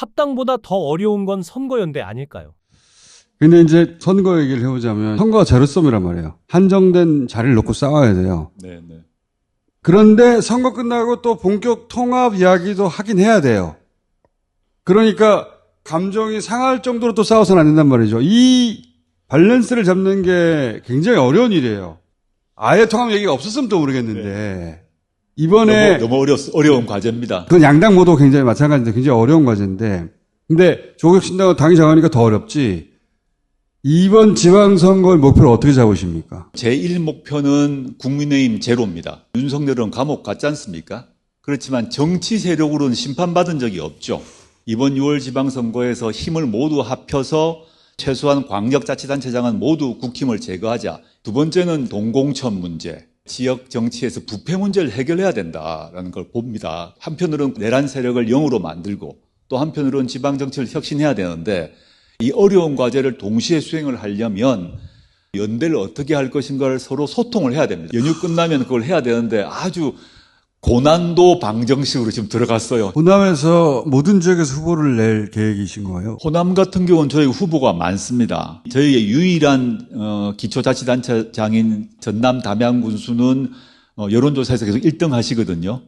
합당보다 더 어려운 건 선거연대 아닐까요? 근데 이제 선거 얘기를 해보자면 선거가 제로섬이란 말이에요. 한정된 자리를 놓고 싸워야 돼요. 네, 네. 그런데 선거 끝나고 또 본격 통합 이야기도 하긴 해야 돼요. 그러니까 감정이 상할 정도로 또 싸워서는 안 된단 말이죠. 이 밸런스를 잡는 게 굉장히 어려운 일이에요. 아예 통합 얘기가 없었으면 또 모르겠는데 이번에 너무, 너무 어려, 어려운 과제입니다. 그건 양당 모두 굉장히 마찬가지인데 굉장히 어려운 과제인데 근데 조국신당은 당이 작으니까 더 어렵지 이번 지방선거의 목표를 어떻게 잡으십니까? 제1목표는 국민의힘 제로입니다. 윤석열은 감옥 갔지 않습니까? 그렇지만 정치 세력으로는 심판받은 적이 없죠. 이번 6월 지방선거에서 힘을 모두 합혀서 최소한 광역자치단체장은 모두 국힘을 제거하자. 두 번째는 동공천 문제. 지역 정치에서 부패 문제를 해결해야 된다라는 걸 봅니다. 한편으로는 내란 세력을 영으로 만들고 또 한편으로는 지방 정치를 혁신해야 되는데 이 어려운 과제를 동시에 수행을 하려면 연대를 어떻게 할 것인가를 서로 소통을 해야 됩니다. 연휴 끝나면 그걸 해야 되는데 아주 고난도 방정식으로 지금 들어갔어요. 호남에서 모든 지역에서 후보를 낼 계획이신 거예요? 호남 같은 경우는 저희 후보가 많습니다. 저희의 유일한 어, 기초자치단체장인 전남 담양군수는 어, 여론조사에서 계속 1등 하시거든요.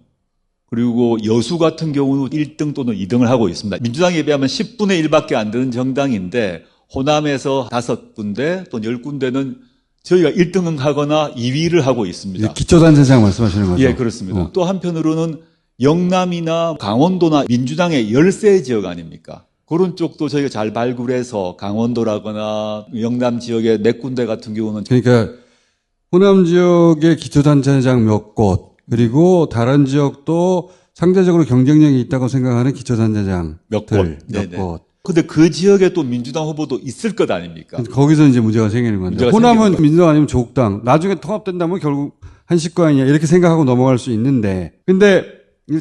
그리고 여수 같은 경우는 1등 또는 2등을 하고 있습니다. 민주당에 비하면 10분의 1밖에 안 되는 정당인데 호남에서 5군데 또는 10군데는 저희가 1등을 하거나 2위를 하고 있습니다. 기초단체장 말씀하시는 거죠? 예, 그렇습니다. 어. 또 한편으로는 영남이나 강원도나 민주당의 열세 지역 아닙니까? 그런 쪽도 저희가 잘 발굴해서 강원도라거나 영남 지역의 몇 군데 같은 경우는 그러니까 호남 지역의 기초단체장 몇 곳, 그리고 다른 지역도 상대적으로 경쟁력이 있다고 생각하는 기초단체장 몇 곳. 몇 네네. 곳. 근데 그 지역에 또 민주당 후보도 있을 것 아닙니까? 거기서 이제 문제가 생기는 건데. 문제가 호남은 생기는 민주당 아니면 조국당. 나중에 통합된다면 결국 한식구 아니냐 이렇게 생각하고 넘어갈 수 있는데. 근데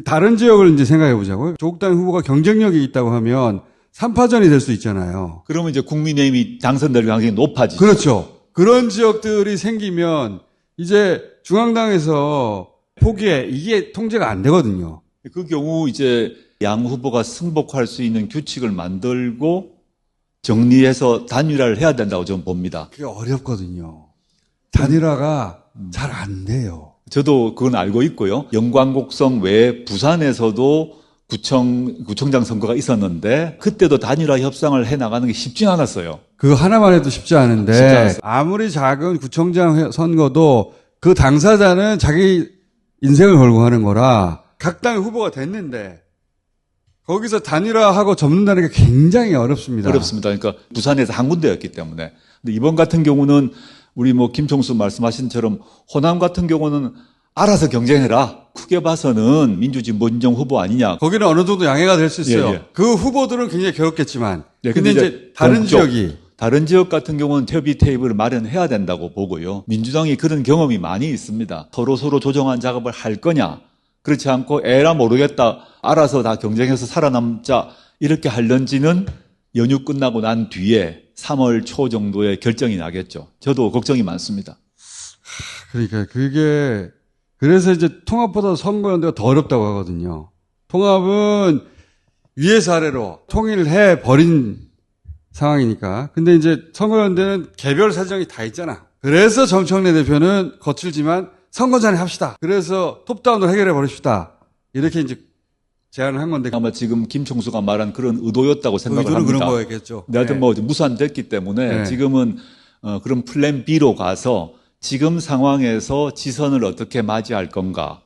다른 지역을 이제 생각해 보자고요. 조국당 후보가 경쟁력이 있다고 하면 3파전이 될 수 있잖아요. 그러면 이제 국민의힘이 당선될 가능성이 높아지죠. 그렇죠. 그런 지역들이 생기면 이제 중앙당에서 포기해. 이게 통제가 안 되거든요. 그 경우 이제 양 후보가 승복할 수 있는 규칙을 만들고 정리해서 단일화를 해야 된다고 저는 봅니다. 그게 어렵거든요. 단일화가 잘안 돼요. 저도 그건 알고 있고요. 영광곡성 외에 부산에서도 구청, 구청장 선거가 있었는데 그때도 단일화 협상을 해 나가는 게 쉽진 않았어요. 그 하나만 해도 쉽지 않은데 쉽지 않았어요. 아무리 작은 구청장 회- 선거도 그 당사자는 자기 인생을 걸고 하는 거라 각 당의 후보가 됐는데 거기서 단일화하고 접는다는 게 굉장히 어렵습니다. 어렵습니다. 그러니까 부산에서 한 군데였기 때문에. 근데 이번 같은 경우는 우리 뭐 김총수 말씀하신 처럼 호남 같은 경우는 알아서 경쟁해라. 크게 봐서는 민주진보진정 후보 아니냐. 거기는 어느 정도 양해가 될 수 있어요. 예, 예. 그 후보들은 굉장히 괴롭겠지만 네, 근데, 근데 이제 이제 다른 동쪽, 지역이 다른 지역 같은 경우는 협의 테이블을 마련해야 된다고 보고요. 민주당이 그런 경험이 많이 있습니다. 서로 서로 조정한 작업을 할 거냐. 그렇지 않고 에라 모르겠다. 알아서 다 경쟁해서 살아남자. 이렇게 할런지는 연휴 끝나고 난 뒤에 3월 초 정도에 결정이 나겠죠. 저도 걱정이 많습니다. 그러니까 그게 그래서 이제 통합보다 선거연대가 더 어렵다고 하거든요. 통합은 위에서 아래로 통일을 해 버린 상황이니까. 근데 이제 선거연대는 개별 사정이 다 있잖아. 그래서 정청래 대표는 거칠지만 선거 전에 합시다. 그래서 톱다운으로 해결해 버립시다. 이렇게 이제 제안을 한 건데 아마 지금 김총수가 말한 그런 의도였다고 생각을 의도는 합니다. 그런 거였겠죠. 근데 하여튼 네. 뭐 무산됐기 때문에 네. 지금은 어, 그런 플랜 B로 가서 지금 상황에서 지선을 어떻게 맞이할 건가.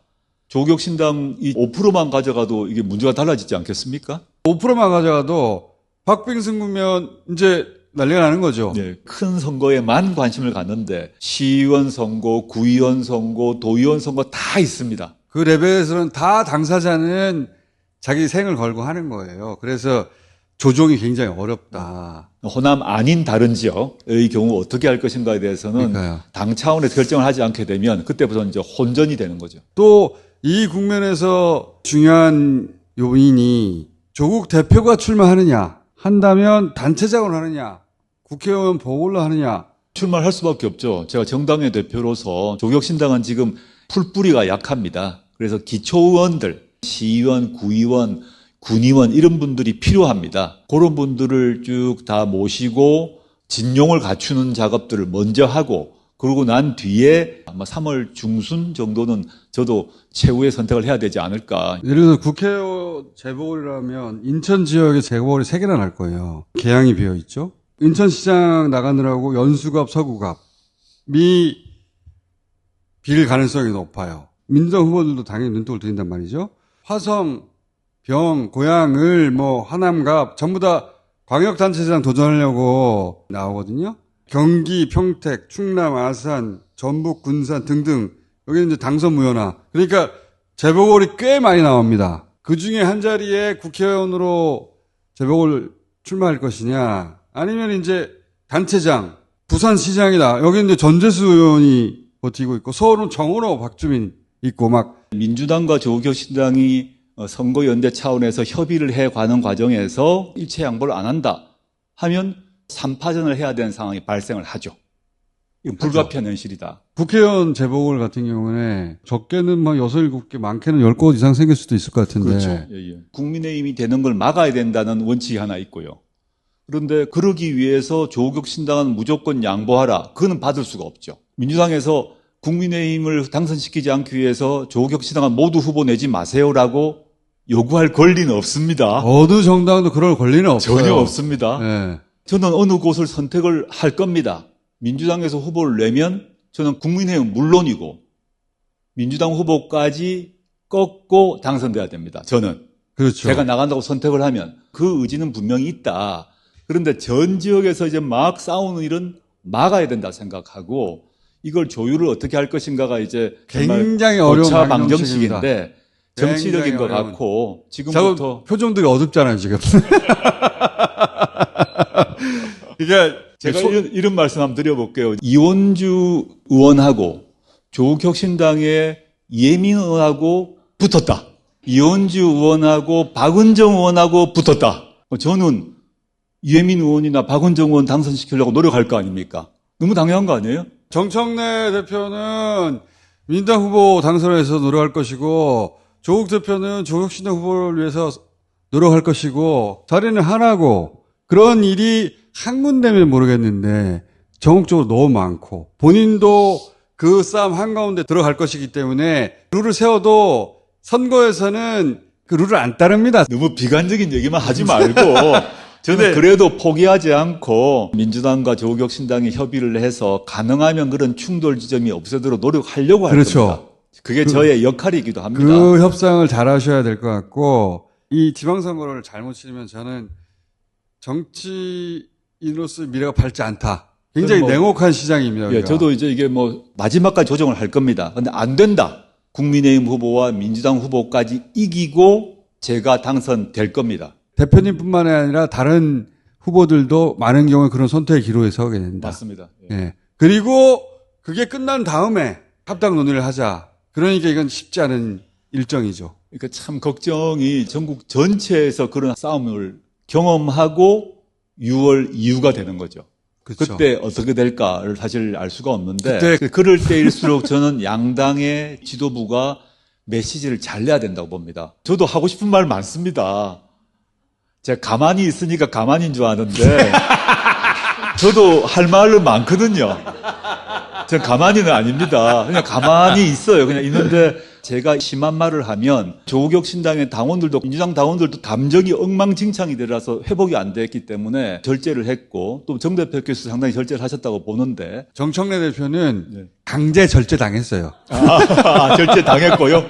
조국신당 이 5%만 가져가도 이게 문제가 달라지지 않겠습니까? 5%만 가져가도 박빙승 구면 이제 난리가 나는 거죠. 네, 큰 선거에만 관심을 갖는데 시의원 선거, 구의원 선거, 도의원 선거 다 있습니다. 그 레벨에서는 다 당사자는 자기 생을 걸고 하는 거예요. 그래서 조종이 굉장히 어렵다. 호남 아닌 다른 지역의 경우 어떻게 할 것인가에 대해서는 그러니까요. 당 차원에서 결정을 하지 않게 되면 그때부터 이제 혼전이 되는 거죠. 또 이 국면에서 중요한 요인이 조국 대표가 출마하느냐, 한다면 단체장으로 하느냐, 국회의원 보궐로 하느냐. 출마할 수밖에 없죠. 제가 정당의 대표로서 조국신당은 지금 풀뿌리가 약합니다. 그래서 기초의원들, 시의원, 구의원, 군의원 이런 분들이 필요합니다. 그런 분들을 쭉 다 모시고 진용을 갖추는 작업들을 먼저 하고 그러고 난 뒤에 아마 3월 중순 정도는 저도 최후의 선택을 해야 되지 않을까. 예를 들어서 국회의원 재보궐이라면 인천 지역에 재보궐이 세개나 날 거예요. 개항이 비어 있죠. 인천시장 나가느라고 연수갑, 서구갑이 빌 가능성이 높아요. 민정 후보들도 당연히 눈독을 들인단 말이죠. 화성, 병, 고양을, 뭐, 하남갑, 전부 다 광역단체장 도전하려고 나오거든요. 경기, 평택, 충남, 아산, 전북, 군산 등등. 여기는 이제 당선 무효나. 그러니까 재보궐이 꽤 많이 나옵니다. 그 중에 한 자리에 국회의원으로 재보궐 출마할 것이냐, 아니면 이제 단체장, 부산시장이다. 여기 이제 전재수 의원이 버티고 있고, 서울은 정원호, 박주민 있고, 막, 민주당과 조국혁신당이 어, 선거연대 차원에서 협의를 해 가는 과정에서 일체 양보를 안 한다 하면 3파전을 해야 되는 상황이 발생을 하죠. 불가피한 현실이다. 국회의원 재보궐 같은 경우에 적게는 막 여섯, 일곱 개, 많게는 열곳 이상 생길 수도 있을 것 같은데. 그렇죠. 예, 예. 국민의힘이 되는 걸 막아야 된다는 원칙이 하나 있고요. 그런데 그러기 위해서 조국 신당은 무조건 양보하라. 그거는 받을 수가 없죠. 민주당에서 국민의힘을 당선시키지 않기 위해서 조국 신당은 모두 후보 내지 마세요라고 요구할 권리는 없습니다. 어느 정당도 그럴 권리는 없어요. 전혀 없습니다. 예. 저는 어느 곳을 선택을 할 겁니다. 민주당에서 후보를 내면 저는 국민의힘 물론이고 민주당 후보까지 꺾고 당선돼야 됩니다. 저는. 그렇죠. 제가 나간다고 선택을 하면 그 의지는 분명히 있다. 그런데 전 지역에서 이제 막 싸우는 일은 막아야 된다 생각하고 이걸 조율을 어떻게 할 것인가가 이제 굉장히 어려운 방정식입니다. 방정식인데 정치적인 것 어려운. 같고 지금부터 표정들이 어둡잖아요, 지금. 그러니까 제가 소- 이런, 이런 말씀 한번 드려볼게요. 이원주 의원하고 조국혁신당의 이혜민 의원하고 붙었다. 이원주 의원하고 박은정 의원하고 붙었다. 저는 이혜민 의원이나 박은정 의원 당선시키려고 노력할 거 아닙니까? 너무 당연한 거 아니에요? 정청래 대표는 민당 후보 당선에서 노력할 것이고 조국 대표는 조국신당 후보를 위해서 노력할 것이고 자리는 하나고 그런 일이 한 군데면 모르겠는데 전국적으로 너무 많고 본인도 그 싸움 한가운데 들어갈 것이기 때문에 룰을 세워도 선거에서는 그 룰을 안 따릅니다. 너무 비관적인 얘기만 하지 말고 저는 그래도 포기하지 않고 민주당과 조국혁신당이 협의를 해서 가능하면 그런 충돌 지점이 없애도록 노력하려고 할 그렇죠. 겁니다. 그게 저의 역할이기도 합니다. 그 협상을 잘 하셔야 될 것 같고, 이 지방선거를 잘못 치르면 저는 정치인으로서의 미래가 밝지 않다. 굉장히 뭐- 냉혹한 시장입니다. 예, 여기가. 저도 이제 이게 뭐 마지막까지 조정을 할 겁니다. 근데 안 된다. 국민의힘 후보와 민주당 후보까지 이기고 제가 당선될 겁니다. 대표님뿐만 아니라 다른 후보들도 많은 경우에 그런 선택의 기로에 서게 된다. 맞습니다. 예. 예. 그리고 그게 끝난 다음에 합당 논의를 하자. 그러니까 이건 쉽지 않은 일정이죠. 그러니까 참 걱정이 전국 전체에서 그런 싸움을 경험하고 6월 이후가 되는 거죠. 그렇죠. 그때 어떻게 될까를 사실 알 수가 없는데 그때- 그럴 때일수록 저는 양당의 지도부가 메시지를 잘 내야 된다고 봅니다. 저도 하고 싶은 말 많습니다. 제가 가만히 있으니까 가만히인 줄 아는데 저도 할 말은 많거든요. 전 가만히는 아닙니다. 그냥 가만히 있어요. 그냥 있는데 제가 심한 말을 하면 조국 신당의 당원들도 민주당 당원들도 감정이 엉망진창이 되라서 회복이 안 됐기 때문에 절제를 했고 또 정 대표께서 상당히 절제를 하셨다고 보는데 정청래 대표는 네. 강제 절제 당했어요. 아, 절제 당했고요.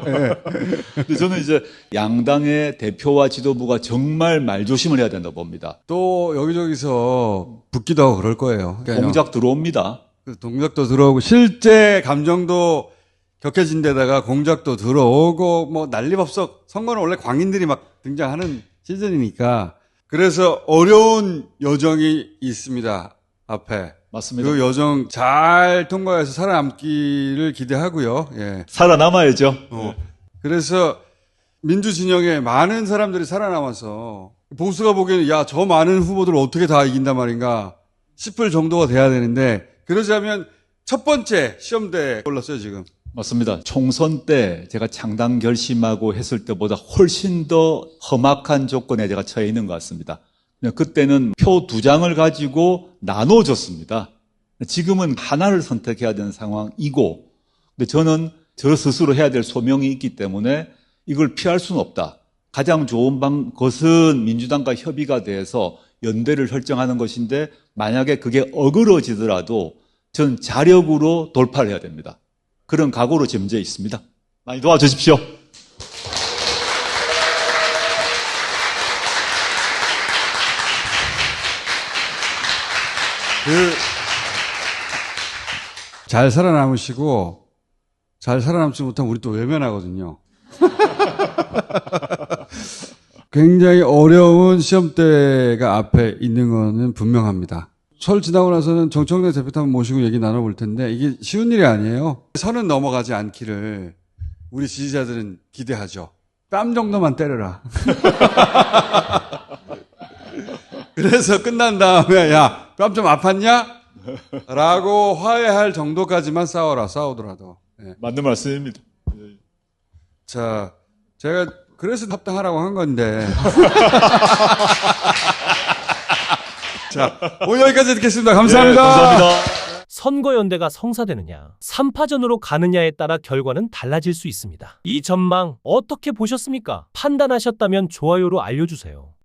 근데 저는 이제 양당의 대표와 지도부가 정말 말조심을 해야 된다고 봅니다. 또 여기저기서 붙기도 하고 그럴 거예요. 그러니까 공작 들어옵니다. 그 동작도 들어오고 실제 감정도 격해진 데다가 공작도 들어오고 뭐 난리법석 선거는 원래 광인들이 막 등장하는 시즌이니까 그래서 어려운 여정이 있습니다 앞에 맞습니다. 그 여정 잘 통과해서 살아남기를 기대하고요. 예. 살아남아야죠. 어. 그래서 민주 진영에 많은 사람들이 살아남아서 보수가 보기에는 야 저 많은 후보들을 어떻게 다 이긴단 말인가 싶을 정도가 돼야 되는데 그러자면 첫 번째 시험대에 올랐어요 지금 맞습니다. 총선 때 제가 창당 결심하고 했을 때보다 훨씬 더 험악한 조건에 제가 처해 있는 것 같습니다. 그때는 표 두 장을 가지고 나눠줬습니다. 지금은 하나를 선택해야 되는 상황이고, 근데 저는 저 스스로 해야 될 소명이 있기 때문에 이걸 피할 수는 없다. 가장 좋은 방, 것은 민주당과 협의가 돼서 연대를 설정하는 것인데 만약에 그게 어그러지더라도 전 자력으로 돌파를 해야 됩니다. 그런 각오로 점지해 있습니다. 많이 도와주십시오. 그, 잘 살아남으시고, 잘 살아남지 못하면 우리 또 외면하거든요. 굉장히 어려운 시험대가 앞에 있는 거는 분명합니다. 설 지나고 나서는 정청래 대표도 한번 모시고 얘기 나눠볼 텐데, 이게 쉬운 일이 아니에요. 선은 넘어가지 않기를 우리 지지자들은 기대하죠. 뺨 정도만 때려라. 그래서 끝난 다음에 야 뺨 좀 아팠냐? 라고 화해할 정도까지만 싸워라 싸우더라도 예. 맞는 말씀입니다. 자 제가 그래서 합당하라고 한 건데 자 오늘 여기까지 듣겠습니다 감사합니다. 네, 감사합니다. 선거연대가 성사되느냐, 3파전으로 가느냐에 따라 결과는 달라질 수 있습니다. 이 전망 어떻게 보셨습니까? 판단하셨다면 좋아요로 알려주세요.